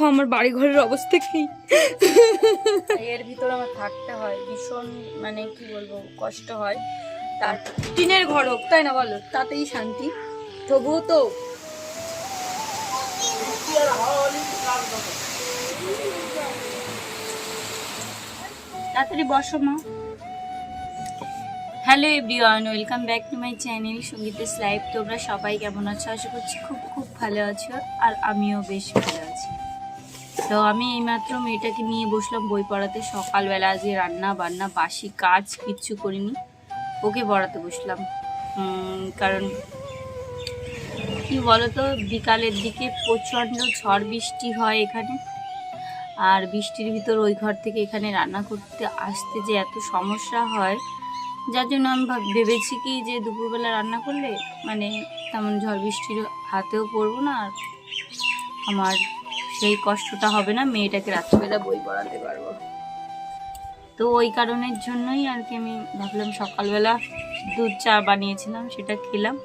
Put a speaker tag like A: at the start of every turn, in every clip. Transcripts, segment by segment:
A: দেখো আমার বাড়ি ঘরের অবস্থা কি?
B: এর ভিতরে আমার থাকতে হয়, ভীষণ মানে কি বলব, কষ্ট হয়। তার টিনের ঘর হোক, তাই না বলো? তাতেই শান্তি। তবুও তো তাড়াতাড়ি বসো মা। Hello everyone, welcome back to my channel সঙ্গীতের লাইভ তোমরা সবাই কেমন আছো? আশা করছি খুব খুব ভালো আছো, আর আমিও বেশ ভালো আছি। তো আমি এইমাত্র মেয়েটাকে নিয়ে বসলাম বই পড়াতে। সকালবেলা আজকে রান্না বান্না, বাসি কাজ কিচ্ছু করিনি। ওকে পড়াতে বসলাম। কারণ কি বলতো, বিকালের দিকে প্রচণ্ড ঝড় বৃষ্টি হয় এখানে। আর বৃষ্টির ভিতর ওই ঘর থেকে এখানে রান্না করতে আসতে যে এত সমস্যা হয়, যার জন্য আমি ভাব- ভেবেছি কি যে দুপুরবেলা রান্না করলে মানে তেমন ঝড় বৃষ্টির হাতেও পড়ব না, আর আমার সেই কষ্টটা হবে না, মেয়েটাকে রাত্রিবেলা বই পড়াতে পারব। তো ওই কারণের জন্যই আর কি আমি ভাবলাম সকালবেলা দুধ চা বানিয়েছিলাম, সেটা খেলাম।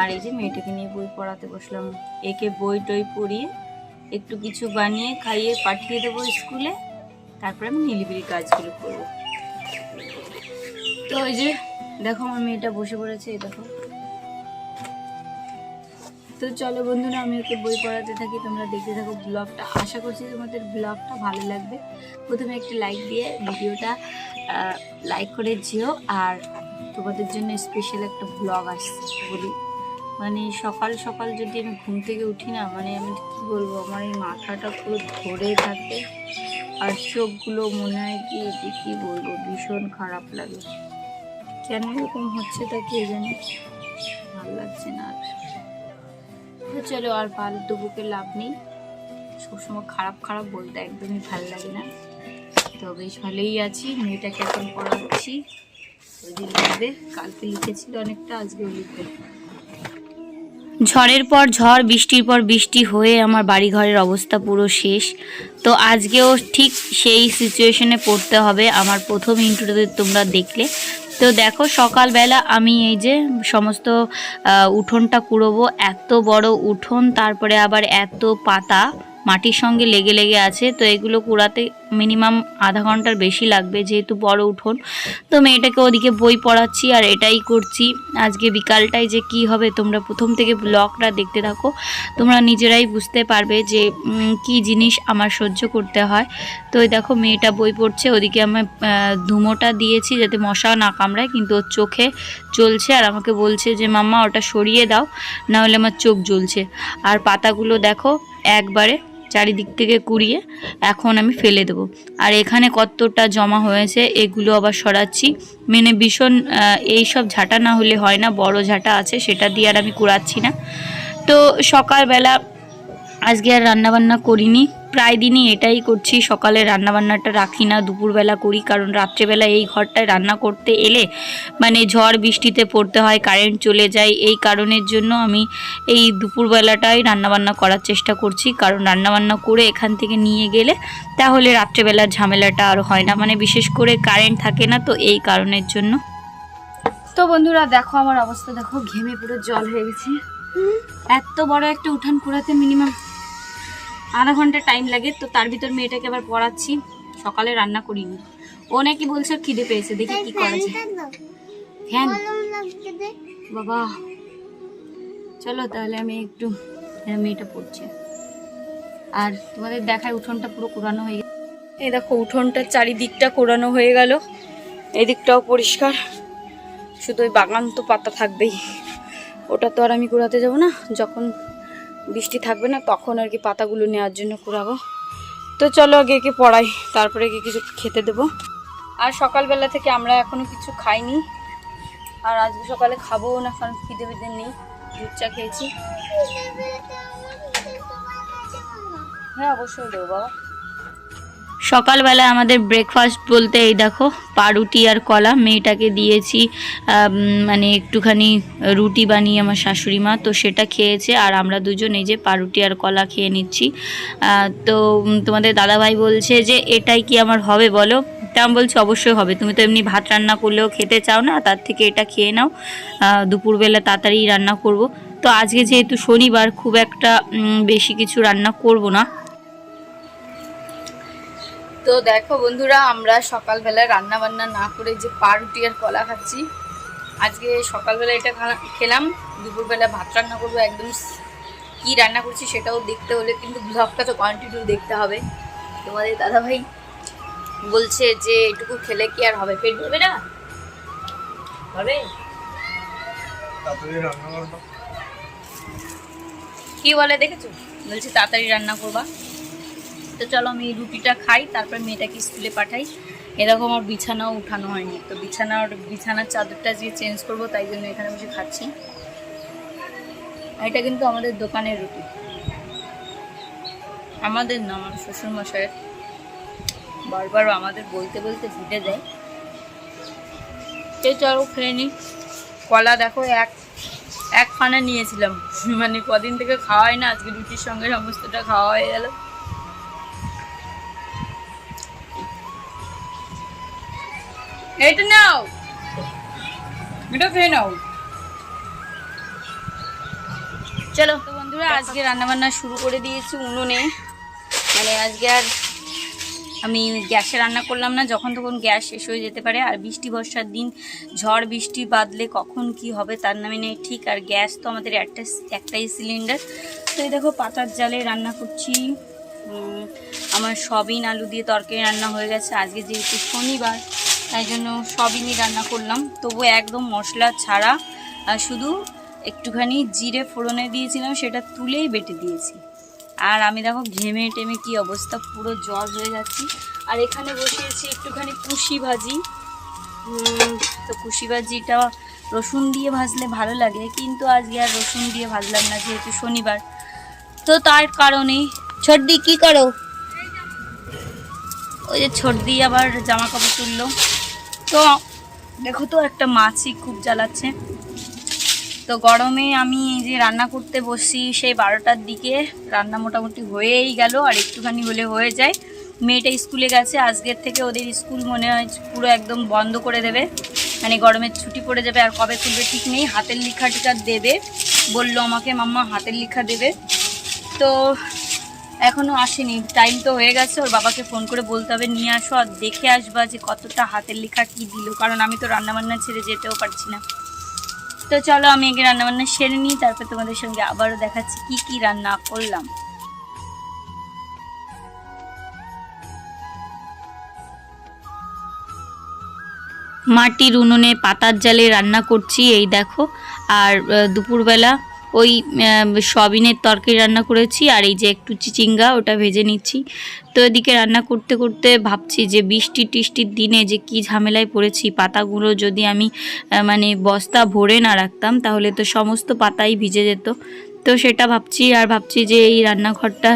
B: আর এই যে মেয়েটাকে নিয়ে বই পড়াতে বসলাম। একে বই টই পড়িয়ে একটু কিছু বানিয়ে খাইয়ে পাঠিয়ে দেবো স্কুলে, তারপরে আমি নিলিবিলি কাজগুলো করব। তো ওই যে দেখো আমার মেয়েটা বসে পড়েছে, এই দেখো। তো চলো বন্ধুরা, আমি ওকে বই পড়াতে থাকি, তোমরা দেখতে থাকো ব্লগটা। আশা করছি তোমাদের ব্লগটা ভালো লাগবে। প্রথমে একটা লাইক দিয়ে ভিডিওটা লাইক করে যেও, আর তোমাদের জন্য স্পেশাল একটা ব্লগ আসছে বলি। মানে সকাল সকাল যদি আমি ঘুম থেকে উঠি না মানে আমি কি বলব, আমার এই মাথাটা পুরো ধরে থাকে, আর চোখগুলো মনে হয় কি যে কী বলব, ভীষণ খারাপ লাগে। কেন এরকম হচ্ছে তা কে জানে? ভালো লাগছে না আর। চলো আর ফালতু বুকে লাভ নেই। সবসময় খারাপ খারাপ বলতে একদমই ভালো লাগে না। তো বেশ ভালোই আছি, মেয়েটাকে এখন পড়াচ্ছি। ওই দিন লিখবে কালকে লিখেছিল অনেকটা আজকেও লিখবে। ঝড়ের পর ঝড়, বৃষ্টির পর বৃষ্টি হয়ে আমার বাড়ি ঘরের অবস্থা পুরো শেষ। তো আজকেও ঠিক সেই সিচুয়েশনে পড়তে হবে। আমার প্রথম ইন্টুতে তোমরা দেখলে। তো দেখো, সকালবেলা আমি এই যে সমস্ত উঠোনটা কুড়োবো, এত বড় উঠোন, তারপরে আবার এত পাতা। মাটির সঙ্গে লেগে লেগে আছে, তো এগুলো কুড়াতে মিনিমাম আধা ঘণ্টার বেশি লাগবে যেহেতু বড় উঠোন। তো মেয়েটাকে ওদিকে বই পড়াচ্ছি আর এটাই করছি। আজকে বিকালটায় যে কি হবে তোমরা প্রথম থেকে ব্লগটা দেখতে থাকো, তোমরা নিজেরাই বুঝতে পারবে যে কি জিনিস আমার সহ্য করতে হয়। তো দেখো মেয়েটা বই পড়ছে, ওদিকে আমি ধুমোটা দিয়েছি যাতে মশা না কামড়ায়, কিন্তু ওর চোখে চলছে আর আমাকে বলছে যে, মাম্মা, ওটা সরিয়ে দাও না হলে আমার চোখ জ্বলছে। আর পাতাগুলো দেখো, একবারে চারিদিক থেকে কুড়িয়ে এখন আমি ফেলে দেবো। আর এখানে কতটা জমা হয়েছে এগুলো আবার সরাচ্ছি। মানে ভীষণ এই সব ঝাঁটা না হলে হয় না, বড় ঝাঁটা আছে, সেটা দিয়ে আর আমি কুড়াচ্ছি না। তো সকালবেলা আজকে আর রান্নাবান্না করিনি। প্রায় দিনই এটাই করছি। সকালে রান্নাবান্নাটা রাখি না দুপুরবেলা করি কারণ রাত্রেবেলা এই ঘরটায় রান্না করতে এলে মানে ঝড় বৃষ্টিতে পড়তে হয় কারেন্ট চলে যায়। এই কারণের জন্য আমি এই দুপুরবেলাটাই রান্নাবান্না করার চেষ্টা করছি। কারণ রান্নাবান্না করে এখান থেকে নিয়ে গেলে তাহলে রাত্রেবেলার ঝামেলাটা আর হয় না। মানে বিশেষ করে কারেন্ট থাকে না তো এই কারণের জন্য। তো বন্ধুরা দেখো আমার অবস্থা। দেখো ঘেমে পুরো জল হয়ে গেছে। এত বড় একটা উঠান কুড়াতে মিনিমাম আধা ঘণ্টা টাইম লাগে, তো তার ভিতর মেয়েটাকে আবার পড়াচ্ছি। সকালে রান্না করিনি। ও নাকি বলছে খিদে পেয়েছে, দেখি কি করা যায়। বাবা। চলো তাহলে আমি একটু মেয়েটা পড়ছে। আর তোমাদের দেখায় উঠোনটা পুরো কোরানো হয়ে গেছে। এই দেখো উঠোনটার চারিদিকটা কোরানো হয়ে গেল। এদিকটাও পরিষ্কার। শুধু ওই বাগান তো পাতা থাকবেই। ওটা তো আর আমি কুড়াতে যাব না। যখন বৃষ্টি থাকবে না, তখন আর কি পাতাগুলো নেওয়ার জন্য কুড়াবো। তো চলো আগে একে পড়াই, তারপরে একে কিছু খেতে দেবো। আর সকালবেলা থেকে আমরা এখনও কিছু খাইনি। আর আজকে সকালে খাব না, কারণ খিদে ফিদে নেই, দুধ চা খেয়েছি। হ্যাঁ অবশ্যই দেবো বাবা। সকালবেলা আমাদের ব্রেকফাস্ট বলতে এই দেখো পাউরুটি আর কলা মেয়েটাকে দিয়েছি মানে একটুখানি রুটি বানিয়ে আমার শাশুড়ি মা, তো সেটা খেয়েছে আর আমরা দুজন এই যে পাউরুটি আর কলা খেয়ে নিচ্ছি। তো তোমাদের দাদাভাই বলছে যে, এটাই কি আমার হবে বলো? তা আমি বলছি, অবশ্যই হবে। তুমি তো এমনি ভাত রান্না করলেও খেতে চাও না, তার থেকে এটা খেয়ে নাও। দুপুরবেলা তাড়াতাড়ি রান্না করব। তো আজকে যেহেতু শনিবার, খুব একটা বেশি কিছু রান্না করব না। তো দেখো বন্ধুরা আমরা সকালবেলায় রান্না বান্না না করে যে পা রুটি আর কলা খাচ্ছি আজকে সকালবেলা এটা খেলাম দুপুরবেলা ভাত রান্না করব একদম কি রান্না করছি সেটাও দেখতে হলে কিন্তু ব্লগটা তো কন্টিনিউ দেখতে হবে। তোমাদের দাদাভাই বলছে যে এটুকু খেলে কি আর হবে পেট ভরবে না? হবে? কি বলে দেখেছ? বলছে তাড়াতাড়ি রান্না করবা। তো চলো আমি রুটিটা খাই, তারপর মেয়েটাকে স্কুলে পাঠাই। এরকম আমার বিছানাও উঠানো হয়নি। তো বিছানার বিছানার চাদরটা আজকে চেঞ্জ করব, তাই জন্য এখানে বসে খাচ্ছি। এটা কিন্তু আমাদের দোকানের রুটি। আমাদের না, আমার শ্বশুর মশাইয়ের বারবার আমাদের বলতে বলতে ভুটে দেয় তো চলো খেয়ে নি। কলা দেখো, এক এক ফানা নিয়েছিলাম। মানে কদিন থেকে খাওয়াই না, আজকে রুটির সঙ্গে সমস্তটা খাওয়া হয়ে গেল। এটা নাও এটা খেয়ে নাও চলো। তো বন্ধুরা আজকে রান্না বান্না শুরু করে দিয়েছি উনুনে। মানে আজকে আর আমি গ্যাসে রান্না করলাম না যখন তখন গ্যাস শেষ হয়ে যেতে পারে। আর বৃষ্টি বর্ষার দিন ঝড় বৃষ্টি বাদলে কখন কি হবে তার নামে নেই ঠিক। আর গ্যাস তো আমাদের একটা একটাই সিলিন্ডার তো এই দেখো পাতার জালে রান্না করছি। আমার সবিন আলু দিয়ে তরকারি রান্না হয়ে গেছে। আজকে যেহেতু শনিবার তাই জন্য সবিনই রান্না করলাম। তবু একদম মশলা ছাড়া আর শুধু একটুখানি জিরে ফোড়নে দিয়েছিলাম, সেটা তুলেই বেটে দিয়েছি। আর আমি দেখো ঘেমে টেমে কি অবস্থা, পুরো জল হয়ে যাচ্ছি। আর এখানে বসিয়েছি একটুখানি কুশি ভাজি। তো কুশি ভাজিটা রসুন দিয়ে ভাজলে ভালো লাগে, কিন্তু আজকে আর রসুন দিয়ে ভাজলাম না, যেহেতু শনিবার। তো তার কারণে, ছর্দি কি করো? ওই যে ছর্দি আবার জামা কাপড় তুললো। তো দেখো তো, একটা মাছি খুব জ্বালাচ্ছে। তো গরমে আমি যে রান্না করতে বসি সেই বারোটার দিকে রান্না মোটামুটি হয়েই গেল, আর একটুখানি হলে হয়ে যায়। মেয়েটা স্কুলে গেছে, আজকের থেকে ওদের স্কুল মনে হয় পুরো একদম বন্ধ করে দেবে। মানে গরমের ছুটি পড়ে যাবে, আর কবে খুলবে ঠিক নেই। হাতের লেখা টিকা দেবে, বলল আমাকে, মাম্মা, হাতের লেখা দেবে। তো এখনও আসেনি। টাইম তো হয়ে গেছে, ওর বাবাকে ফোন করে বলতে হবে, নিয়ে আসো আর দেখে আসবা যে কতটা হাতের লেখা কি দিল, কারণ আমি তো রান্নাবান্না ছেড়ে যেতেও পারছি না। তো চলো, আমি আগে রান্নাবান্না সেরে নিই, তারপর তোমাদের সঙ্গে আবারও দেখাচ্ছি কি কি রান্না করলাম। মাটির উনুনে পাতার জালে রান্না করছি, এই দেখো। আর দুপুরবেলা ওই আহ, সয়াবিনের তরকারি রান্না করেছি আর এই যে একটু চিচিঙ্গা ওটা ভেজে নিচ্ছি। তো এদিকে রান্না করতে করতে ভাবছি যে বৃষ্টি টিষ্টির দিনে যে কি ঝামেলায় পড়েছি পাতাগুলো যদি আমি মানে বস্তা ভরে না রাখতাম তাহলে তো সমস্ত পাতাই ভিজে যেত। তো সেটা ভাবছি আর ভাবছি যে এই রান্নাঘরটা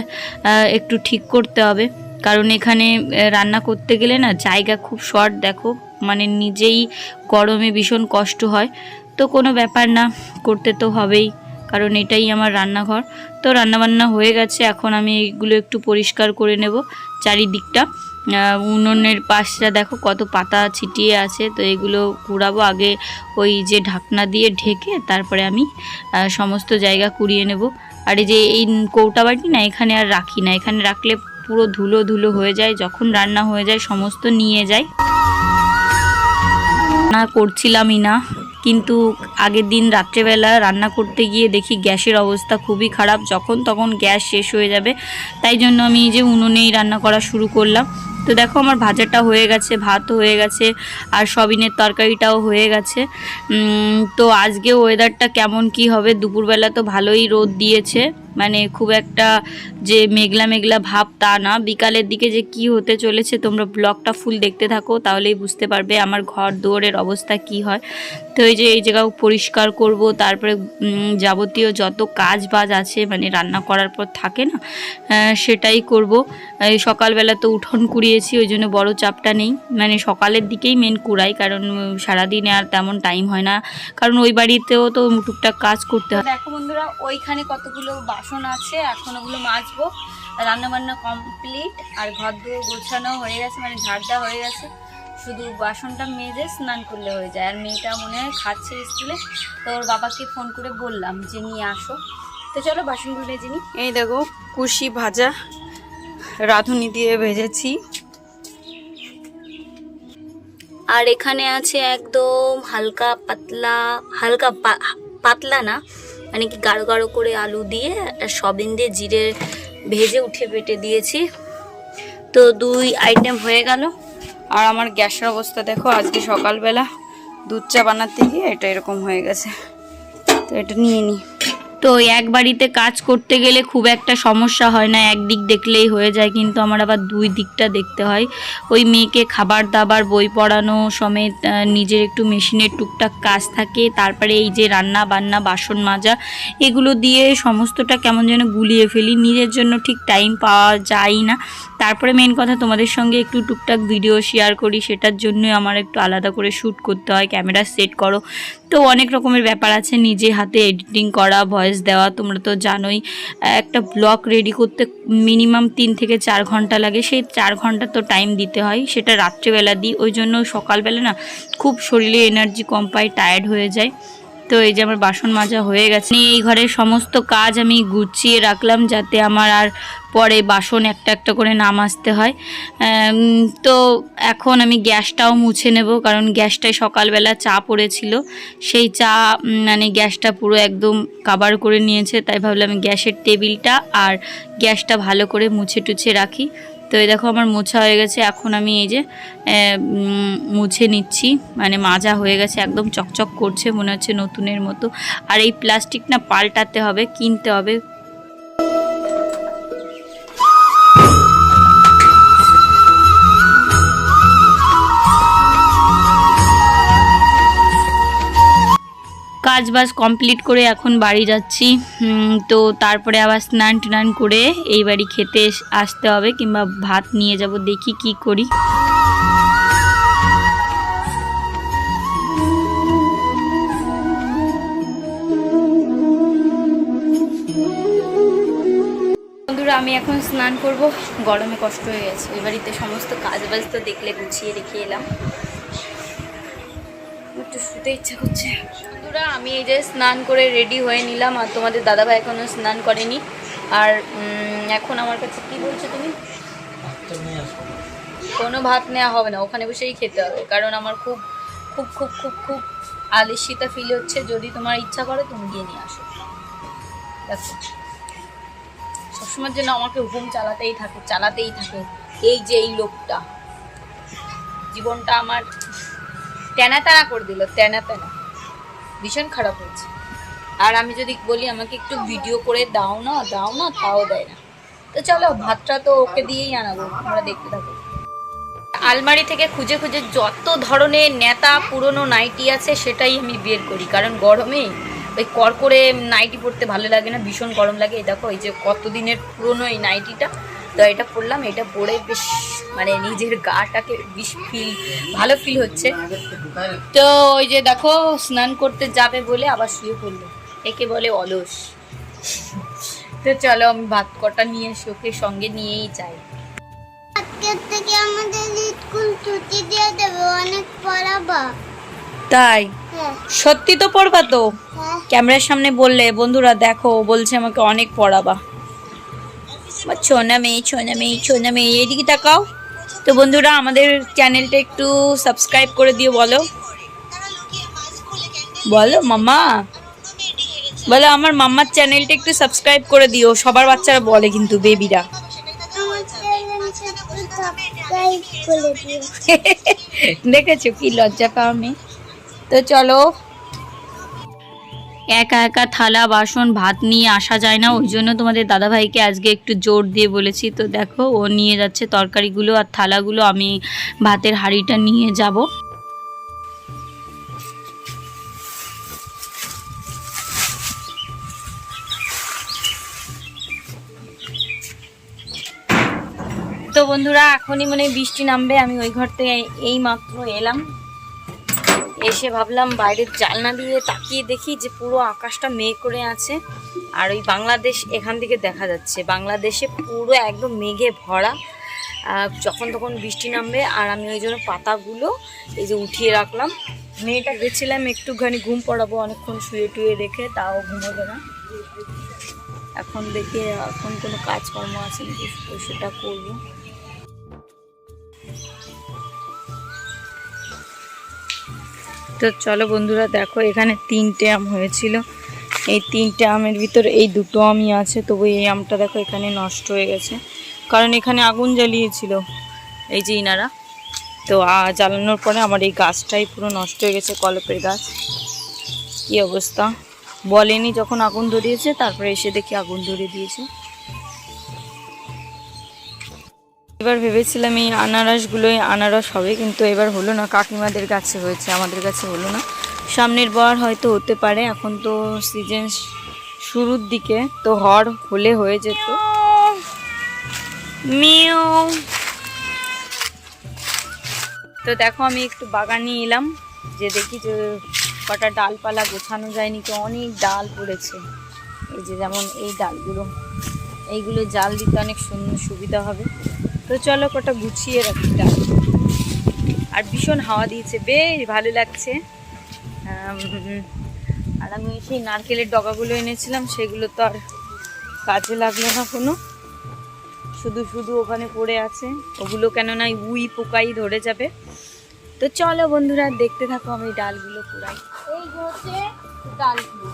B: একটু ঠিক করতে হবে। কারণ এখানে রান্না করতে গেলে না জায়গা খুব শর্ট দেখো মানে নিজেই গরমে ভীষণ কষ্ট হয়। তো কোনো ব্যাপার না করতে তো হবেই। কারণ এটাই আমার রান্নাঘর। তো রান্নাবান্না হয়ে গেছে, এখন আমি এগুলো একটু পরিষ্কার করে নেব চারিদিকটা। উনুনের পাশটা দেখো কত পাতা ছিটিয়ে আছে, তো এগুলো কুড়াবো। আগে ওই যে ঢাকনা দিয়ে ঢেকে তারপরে আমি সমস্ত জায়গা কুড়িয়ে নেব। আর এই যে এই কৌটা বাটি না, এখানে আর রাখি না। এখানে রাখলে পুরো ধুলো ধুলো হয়ে যায়, যখন রান্না হয়ে যায় সমস্ত নিয়ে যায়। না করছিলামই না। কিন্তু আগের দিন রাত্রেবেলা রান্না করতে গিয়ে দেখি গ্যাসের অবস্থা খুবই খারাপ। যখন তখন গ্যাস শেষ হয়ে যাবে। তাই জন্য আমি যে উনুনেই রান্না করা শুরু করলাম। তো দেখো আমার ভাজাটা হয়ে গেছে, ভাত হয়ে গেছে, আর সবিনের তরকারিটাও হয়ে গেছে। তো আজকে ওয়েদারটা কেমন কি হবে? দুপুরবেলা তো ভালোই রোদ দিয়েছে। মানে খুব একটা যে মেঘলা মেঘলা ভাব তা না। বিকালের দিকে যে কি হতে চলেছে তোমরা ব্লগটা ফুল দেখতে থাকো, তাহলেই বুঝতে পারবে আমার ঘর দুয়ারের অবস্থা কি হয়। তো এই যে, এই জায়গাও পরিষ্কার করব, তারপরে যাবতীয় যত কাজ বাজ আছে মানে রান্না করার পর থাকে না সেটাই করব। সকালবেলা তো উঠোন কুড়িয়েছি, ওই জন্য বড় চাপটা নেই। মানে সকালের দিকেই মেন কুড়াই, কারণ সারাদিনে আর তেমন টাইম হয় না। কারণ ওই বাড়িতেও তো টুকটাক কাজ করতে হয়। দেখো বন্ধুরা, ওইখানে কতগুলো বাসন আছে এখন ওগুলো মাজবো। রান্নাবান্না কমপ্লিট আর ঘর দুয়ার গোছানো হয়ে গেছে মানে ঝাড় দেওয়া হয়ে গেছে। শুধু বাসনটা মেজে স্নান করলে হয়ে যায়। আর মেয়েটা মনে হয় খাচ্ছে স্কুলে তো ওর বাবাকে ফোন করে বললাম যে নিয়ে আসো। তো চলো বাসনগুলো ভেজে নিই এই দেখো কুশি ভাজা রাঁধুনি দিয়ে ভেজেছি। আর এখানে আছে একদম হালকা পাতলা হালকা পা- পাতলা না মানে কি গাঢ় গাঢ় করে আলু দিয়ে সবিন দিয়ে জিরে ভেজে উঠে পেটে দিয়েছি। তো দুই আইটেম হয়ে গেল।
C: আর আমার গ্যাসের অবস্থা দেখো, আজকে সকালবেলা দুধ চা বানাতে গিয়ে এটা এরকম হয়ে গেছে। তো এটা নিয়ে নিই
B: তো এক বাড়িতে কাজ করতে গেলে খুব একটা সমস্যা হয় না একদিক দেখলেই হয়ে যায়, কিন্তু আমার আবার দুই দিকটা দেখতে হয়। ওই মেয়েকে খাবার দাবার, বই পড়ানো সমেত নিজের একটু মেশিনের টুকটাক কাজ থাকে, তারপরে এই যে রান্না বান্না, বাসন মাজা, এগুলো দিয়ে সমস্তটা কেমন যেন গুলিয়ে ফেলি। নিজের জন্য ঠিক টাইম পাওয়া যায় না। তারপরে মেন কথা তোমাদের সঙ্গে একটু টুকটাক ভিডিও শেয়ার করি, সেটার জন্যই আমার একটু আলাদা করে শ্যুট করতে হয়। ক্যামেরা সেট করো। তো অনেক রকমের ব্যাপার আছে, নিজে হাতে এডিটিং করা ভয়েস দেওয়া, তোমরা তো জানোই, একটা ব্লগ রেডি করতে মিনিমাম তিন থেকে চার ঘণ্টা লাগে, সেই চার ঘণ্টা তো টাইম দিতে হয়, সেটা রাত্রেবেলা দিই, ওই জন্য সকালবেলা না খুব শরীরে এনার্জি কম পায় টায়ার্ড হয়ে যায়। তো এই যে আমার বাসন মাজা হয়ে গেছে। এই ঘরের সমস্ত কাজ আমি গুছিয়ে রাখলাম যাতে আমার আর পরে বাসন একটা একটা করে নাম আসতে হয়। তো এখন আমি গ্যাসটাও মুছে নেব কারণ গ্যাসটায় সকালবেলা চা পড়েছিল। সেই চা মানে গ্যাসটা পুরো একদম কাবার করে নিয়েছে। তাই ভাবলাম গ্যাসের টেবিলটা আর গ্যাসটা ভালো করে মুছে টুছে রাখি। তো এই দেখো আমার মোছা হয়ে গেছে। এখন আমি এই যে মুছে নিচ্ছি। মানে মাজা হয়ে গেছে, একদম চকচক করছে, মনে হচ্ছে নতুনের মতো। আর এই প্লাস্টিক না পাল্টাতে হবে, কিনতে হবে। কাজ বাজ কমপ্লিট করে এখন বাড়ি যাচ্ছি। তো তারপরে আবার স্নান টান করে এই বাড়ি খেতে আসতে হবে কিংবা ভাত নিয়ে যাব, দেখি কি করি। আমি এখন স্নান করব। গরমে কষ্ট হয়ে গেছে। ওই বাড়িতে সমস্ত কাজ বাজ তো দেখলে গুছিয়ে রেখে এলাম। একটু শুতে ইচ্ছা করছে। বন্ধুরা আমি এই যে স্নান করে রেডি হয়ে নিলাম আর তোমাদের দাদাভাই এখনও স্নান করেনি। আর এখন আমার কাছে কি বলছো তুমি? কোনো ভাত নেওয়া হবে না ওখানে বসেই খেতে হবে। কারণ আমার খুব খুব খুব খুব খুব আলিশিতা ফিল হচ্ছে যদি তোমার ইচ্ছা করে তুমি গিয়ে নিয়ে আসো। দেখো সবসময়ের জন্য আমাকে হুকুম চালাতেই থাকে চালাতেই থাকে এই যে এই লোকটা। জীবনটা আমার তেনা তেনা করে দিল তেনা তেনা ভীষণ খারাপ হয়েছে। আর আমি যদি বলি আমাকে একটু ভিডিও করে দাও না দাও না, তাও দেয় না। তো চলো, ভাতটা তো ওকে দিয়েই আনাবো আমরা দেখতে থাকো। আলমারি থেকে খুঁজে খুঁজে যত ধরনের নেতা পুরনো নাইটি আছে সেটাই আমি বের করি। কারণ গরমে ওই করকরে নাইটি পরতে ভালো লাগে না, ভীষণ গরম লাগে। এই দেখো, এই যে কতদিনের পুরনো এই নাইটিটা। তো এটা পরলাম এটা পরে বেশ মানে নিজের গাটাকে বেশ ফিল ভালো ফিল হচ্ছে। তো ওই যে দেখো স্নান করতে যাবে বলে আবার শুয়ে পড়ল। একে বলে অলস। তো চলো আমি ভাত কটা নিয়ে ওকে সঙ্গে নিয়েই যাই।
D: থেকে আমাদের স্কুল ছুটি দিয়ে দেবে অনেক পড়াবা।
C: তাই?
D: হ্যাঁ।
C: সত্যি তো পড়বা তো?
D: হ্যাঁ।
C: ক্যামেরার সামনে বললে বন্ধুরা দেখো বলছে আমাকে অনেক পড়াবা। আমার ছোনা মেয়ে ছোনা মেয়ে ছোনা মেয়ে এদিকে তাকাও। তো বন্ধুরা আমাদের চ্যানেলটা একটু সাবস্ক্রাইব করে দিও বলো। বলো মাম্মা। বলো আমার মাম্মার চ্যানেলটা একটু সাবস্ক্রাইব করে দিও। সবার বাচ্চারা বলে কিন্তু বেবিরা। দেখেছ কি লজ্জা পাও মেয়ে? তো চলো
B: একা একা থালা, বাসন, ভাত নিয়ে আসা যায় না। ওই জন্য তোমাদের দাদাভাইকে আজকে একটু জোর দিয়ে বলেছি, তো দেখো, ও নিয়ে যাচ্ছে তরকারিগুলো আর থালাগুলো, আমি ভাতের হাঁড়িটা নিয়ে যাব। তো বন্ধুরা, এখনই মানে বৃষ্টি নামবে, আমি ওই ঘর থেকে এই মাত্র এলাম। এসে ভাবলাম বাইরের জানলা দিয়ে তাকিয়ে দেখি যে পুরো আকাশটা মেঘ করে আছে। আর ওই বাংলাদেশ এখান থেকে দেখা যাচ্ছে। বাংলাদেশে পুরো একদম মেঘে ভরা। যখন তখন বৃষ্টি নামবে আর আমি ওই জন্য পাতাগুলো এই যে উঠিয়ে রাখলাম। মেয়েটা গেছিলাম, একটুখানি ঘুম পড়াবো, অনেকক্ষণ শুয়ে টুয়ে রেখে, তাও ঘুমোবে না। এখন দেখি, এখন কোনো কাজকর্ম আছে নাকি, সেটা করব। তো চলো বন্ধুরা, দেখো এখানে তিনটে আম হয়েছিল। এই তিনটে আমের ভিতর এই দুটো আমই আছে, তবু এই আমটা দেখো এখানে নষ্ট হয়ে গেছে। কারণ এখানে আগুন জ্বালিয়েছিল এই যে ইনারা। তো জ্বালানোর পরে আমার এই গাছটাই পুরো নষ্ট হয়ে গেছে, কলপের গাছ। কি অবস্থা? বলেনি যখন আগুন ধরিয়েছে, তারপরে এসে দেখি আগুন ধরিয়ে দিয়েছে। এবার ভেবেছিলাম এই আনারসগুলোই আনারস হবে, কিন্তু এবার হলো না। কাকিমাদের কাছে হয়েছে, আমাদের কাছে হলো না। সামনের বার হয়তো হতে পারে, এখন তো সিজন শুরুর দিকে, তো হর হলে হয়ে যেত। মিউ। তো দেখো, আমি একটু বাগানে এলাম, যে দেখি যে কটা ডালপালা গোছানো যায়নি তো অনেক ডাল পড়েছে। এই যে যেমন এই ডালগুলো, এইগুলো জাল দিতে অনেক সুন্দর সুবিধা হবে। তো চলো কটা গুছিয়ে রাখি ডাল আর ভীষণ হাওয়া দিয়েছে, বেশ ভালো লাগছে। আর আমি সেই নারকেলের ডগাগুলো এনেছিলাম, সেগুলো তো আর কাজে লাগল না কোনো। শুধু শুধু ওখানে পড়ে আছে, ওগুলো কেন কেননা উই পোকাই ধরে যাবে। তো চলো বন্ধুরা, দেখতে থাকো আমি ডালগুলো পুরাই। এই হচ্ছে ডালগুলো।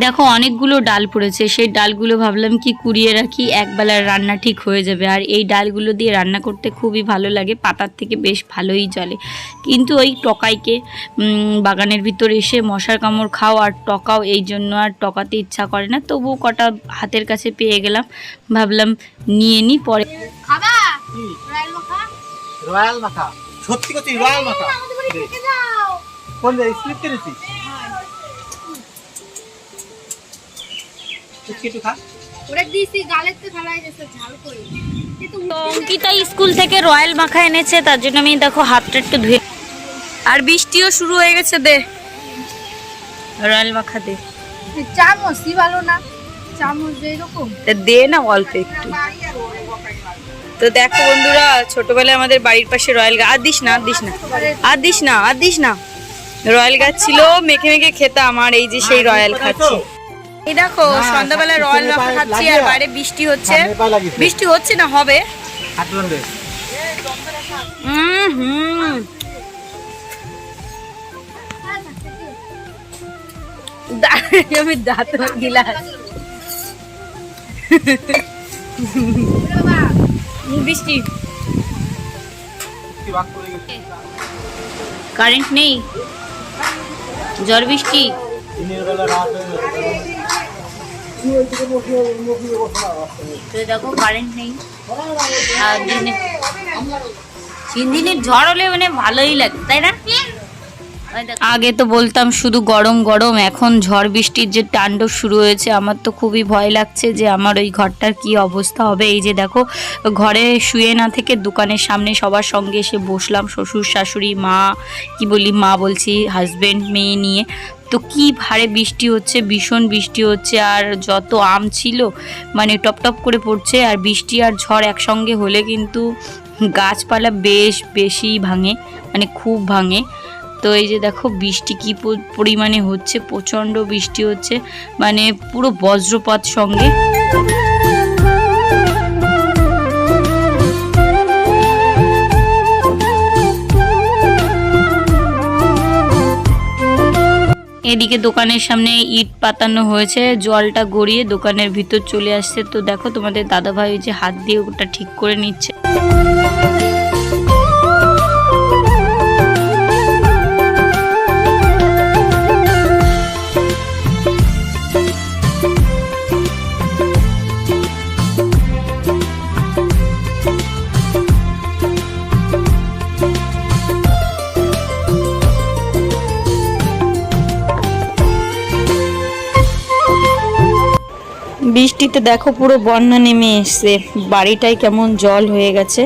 B: দেখো
E: অনেকগুলো ডাল পড়েছে। সেই ডালগুলো ভাবলাম কি কুড়িয়ে রাখি একবেলার রান্না ঠিক হয়ে যাবে। আর এই ডালগুলো দিয়ে রান্না করতে খুবই ভালো লাগে পাতার থেকে বেশ ভালোই চলে। কিন্তু ওই টকাইকে বাগানের ভিতর এসে মশার কামড় খাও আর টকাও এই জন্য আর টকাতে ইচ্ছা করে না। তবুও কটা হাতের কাছে পেয়ে গেলাম ভাবলাম নিয়ে নিই পরে
D: খাবা?
F: রয়্যাল মাখা? সত্যি করছি রয়্যাল
D: দাও
F: কোন জায়গায়? স্লিপ কিনেছি তুই একটু খা।
D: ওরা দিছি গালের তো ফেলাই গেছে ঝাল করে।
E: অঙ্কিতা স্কুল থেকে রয়্যাল মাখা এনেছে তার জন্য আমি দেখো হাতটা একটু ধুয়ে
B: আর বৃষ্টিও শুরু হয়ে গেছে দে। রয়্যাল মাখা দে।
D: চামচই ভালো না। চামচ
B: দে না অল্প একটু। তো দেখো বন্ধুরা ছোটবেলায় আমাদের বাড়ির পাশে রয়্যাল গাছ আর দিস না আর দিস না। আর দিস না আর দিস না। রয়্যাল গাছ ছিল মেখে মেখে খেতাম আর এই যে সেই রয়্যাল খাচ্ছি। এই দেখো সন্ধ্যাবেলা রয়্যাল মাখা খাচ্ছি আর বাইরে বৃষ্টি হচ্ছে। বৃষ্টি হচ্ছে না হবে? আমি দাঁত গিলাস। বৃষ্টি।
E: কারেন্ট নেই। ঝড় বৃষ্টি।
F: দিনের বেলা রাত হয়ে গেছে।
E: কারেন্ট নেই। তিন দিনের ঝড় হলে মানে ভালোই লাগে তাই না? আগে তো বলতাম শুধু গরম গরম, এখন ঝড় বৃষ্টির যে তাণ্ডব শুরু হয়েছে, আমার তো খুবই ভয় লাগছে যে আমার ওই ঘরটার কি অবস্থা হবে। এই যে দেখো, ঘরে শুয়ে না থেকে দোকানের সামনে সবার সঙ্গে এসে বসলাম, শ্বশুর, শাশুড়ি, মা, কি বলি, মা বলছি হাজব্যান্ড মেয়ে নিয়ে। তো কি ভারে বৃষ্টি হচ্ছে, ভীষণ বৃষ্টি হচ্ছে, আর যত আম ছিল মানে টপ টপ করে পড়ছে, আর বৃষ্টি আর ঝড় একসঙ্গে হলে কিন্তু গাছপালা বেশ বেশি ভাঙে মানে খুব ভাঙে। তো এই যে দেখো বৃষ্টি কি পরিমাণে হচ্ছে, প্রচণ্ড বৃষ্টি হচ্ছে মানে পুরো বজ্রপাত সঙ্গে। এদিকে দোকানের সামনে ইট পাতানো হয়েছে, জলটা গড়িয়ে দোকানের ভিতর চলে আসছে। তো দেখো তোমাদের দাদাভাই যে হাত দিয়ে ওটা ঠিক করে নিচ্ছে।
B: বৃষ্টিতে দেখো পুরো বন্যা নেমে এসছে। বাড়িটাই কেমন জল হয়ে গেছে।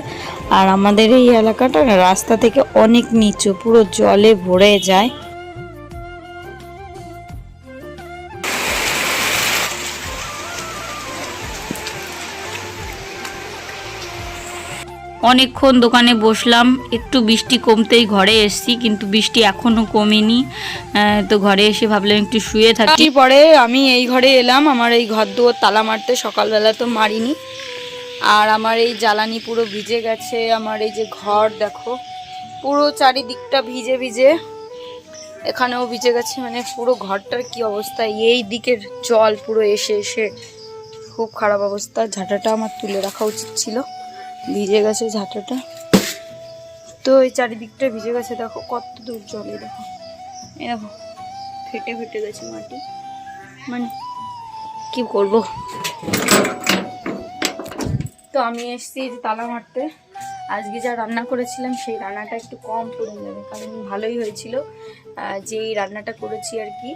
B: আর আমাদের এই এলাকাটা রাস্তা থেকে অনেক নিচু, পুরো জলে ভরে যায়। অনেকক্ষণ দোকানে বসলাম। একটু বৃষ্টি কমতেই ঘরে এসেছি, কিন্তু বৃষ্টি এখনও কমেনি। তো ঘরে এসে ভাবলাম একটু শুয়ে থাকি। পরে আমি এই ঘরে এলাম, আমার এই ঘর দুয়ার তালা মারতে সকালবেলা তো মারিনি। আর আমার এই জ্বালানি পুরো ভিজে গেছে, আমার এই যে ঘর দেখো, পুরো চারিদিকটা ভিজে ভিজে। এখানেও ভিজে গেছে মানে পুরো ঘরটার কি অবস্থা, এই দিকের জল পুরো এসে এসে খুব খারাপ অবস্থা, ঝাঁটাটা আমার তুলে রাখা উচিত ছিল। ভিজে গেছে ঝাঁটাটা। তো এই চারিদিকটা ভিজে গেছে দেখো কত দূর জলে দেখো। এই দেখো ফেটে ফেটে গেছে মাটি। মানে কি করব তো আমি এসেছি তালা মারতে। আজকে যা রান্না করেছিলাম সেই রান্নাটা একটু কম পড়ে যাবে কারণ ভালোই হয়েছিল। আহ, যে এই রান্নাটা করেছি আর কি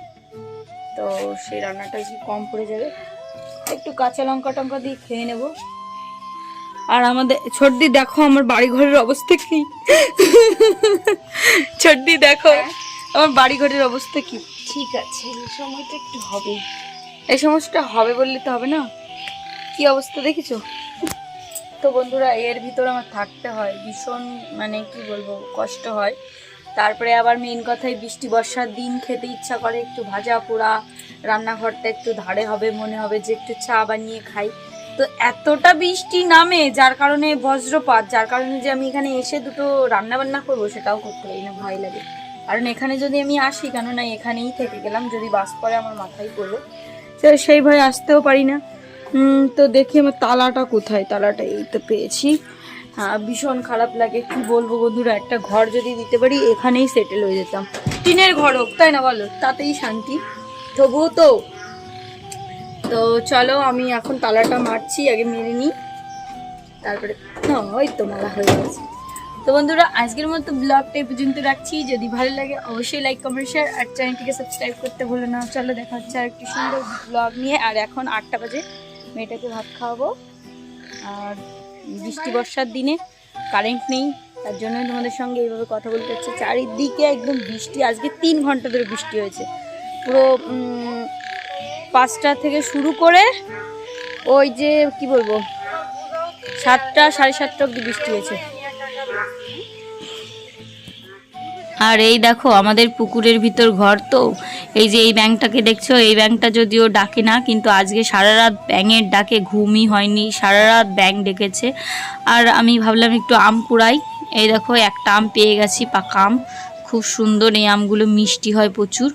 B: তো সেই রান্নাটা একটু কম পড়ে যাবে। একটু কাঁচা লঙ্কা টঙ্কা দিয়ে খেয়ে নেব। আর আমাদের ছোটদি দেখো আমার বাড়ি ঘরের অবস্থা কি? ছোটদি দেখো আমার বাড়ি ঘরের অবস্থা কি? ঠিক আছে এই সময়টা একটু হবে। এই সমস্যাটা হবে বললে তো হবে না? কি অবস্থা দেখেছ? তো বন্ধুরা এর ভিতর আমার থাকতে হয়। ভীষণ মানে কি বলব কষ্ট হয়। তারপরে আবার মেন কথাই বৃষ্টি বর্ষার দিন খেতে ইচ্ছা করে একটু ভাজা পোড়া। রান্নাঘরটা একটু ধারে হবে মনে হবে যে একটু চা বানিয়ে খাই। তো এতটা বৃষ্টি নামে, যার কারণে বজ্রপাত, যার কারণে যে আমি এখানে এসে দুটো রান্না বান্না করব, সেটাও করতে পারি না, ভয় লাগে। কারণ এখানে যদি আমি আসি, কেননা এখানেই থেকে গেলাম, যদি বাস পরে আমার মাথায় পড়ল সেই ভয়ে আসতেও পারি না। তো দেখি আমার তালাটা কোথায়? তালাটা এই তো পেয়েছি। হ্যাঁ ভীষণ খারাপ লাগে, কি বলব বন্ধুরা, একটা ঘর যদি দিতে পারি, এখানেই সেটেল হয়ে যেতাম। টিনের ঘর হোক, তাই না বলো? তাতেই শান্তি। তবুও তো তো চলো আমি এখন তালাটা মারছি, আগে মেরে নিই। তারপরে ওই তো মালা হয়ে গেছে। তো বন্ধুরা, আজকের মতো ব্লগটা এই পর্যন্ত রাখছি। যদি ভালো লাগে, অবশ্যই লাইক কমেন্ট শেয়ার আর চ্যানেলটিকে সাবস্ক্রাইব করতে ভুলো না। চলো, দেখা হচ্ছে আর একটি সুন্দর ব্লগ নিয়ে। আর এখন আটটা বাজে, মেয়েটাকে ভাত খাওয়াবো। আর বৃষ্টি, বর্ষার দিনে কারেন্ট নেই। তার জন্যই তোমাদের সঙ্গে এইভাবে কথা বলতে হচ্ছে চারিদিকে একদম বৃষ্টি। আজকে তিন ঘণ্টা ধরে বৃষ্টি হয়েছে। পুরো পাঁচটা থেকে শুরু করে ওই যে, কি বলব, সাতটা, সাড়ে সাতটা অব্দি বৃষ্টি হয়েছে। আর এই দেখো, আমাদের পুকুরের ভিতর ঘর তো। এই যে এই ব্যাংকটাকে দেখছ, এই ব্যাংকটা যদিও ডাকে না, কিন্তু আজকে সারা রাত ব্যাঙের ডাকে, ঘুমই হয়নি, সারা রাত ব্যাং ডেকেছে। আর আমি ভাবলাম একটু আম কুড়াই। এই দেখো, একটা আম পেয়ে গেছি, পাকা আম। খুব সুন্দর এই আমগুলো, মিষ্টি হয় প্রচুর।